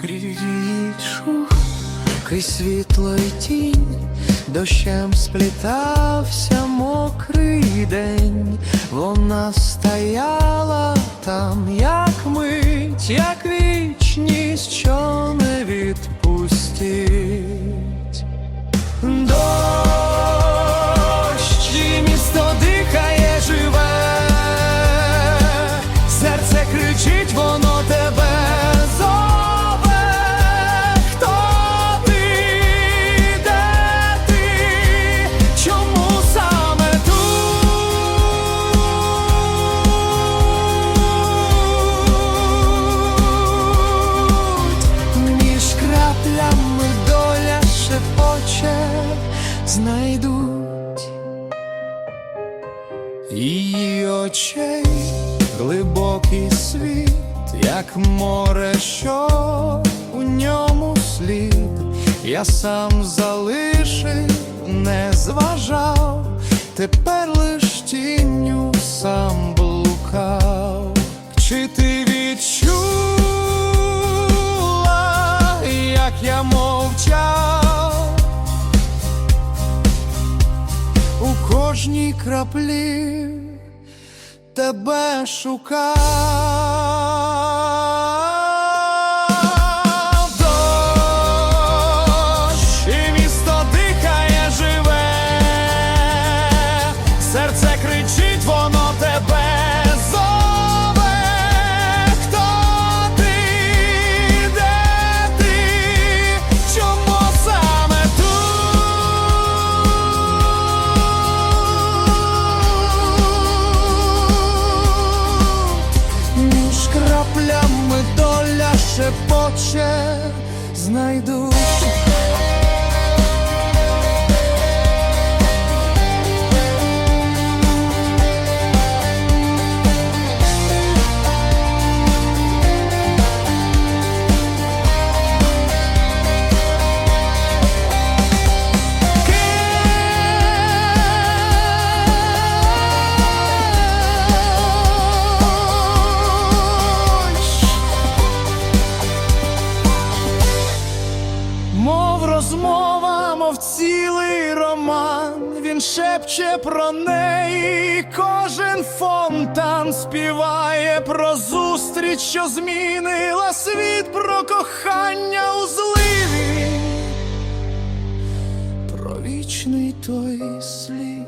Крізь шух, крізь світло й тінь, дощем сплітався мокрий день, вона стояла там, як мить, як вічність, краплями доля шепоче знайдуть її очей глибокий світ, як море, що у ньому слід, я сам залишив, не зважав, тепер лиш тінню сам я мовчав? у кожній краплі тебе шукав. Шепоче знайду. Розмова, мов цілий роман, він шепче про неї, кожен фонтан співає про зустріч, що змінила світ, про кохання у зливі, про вічний той слід.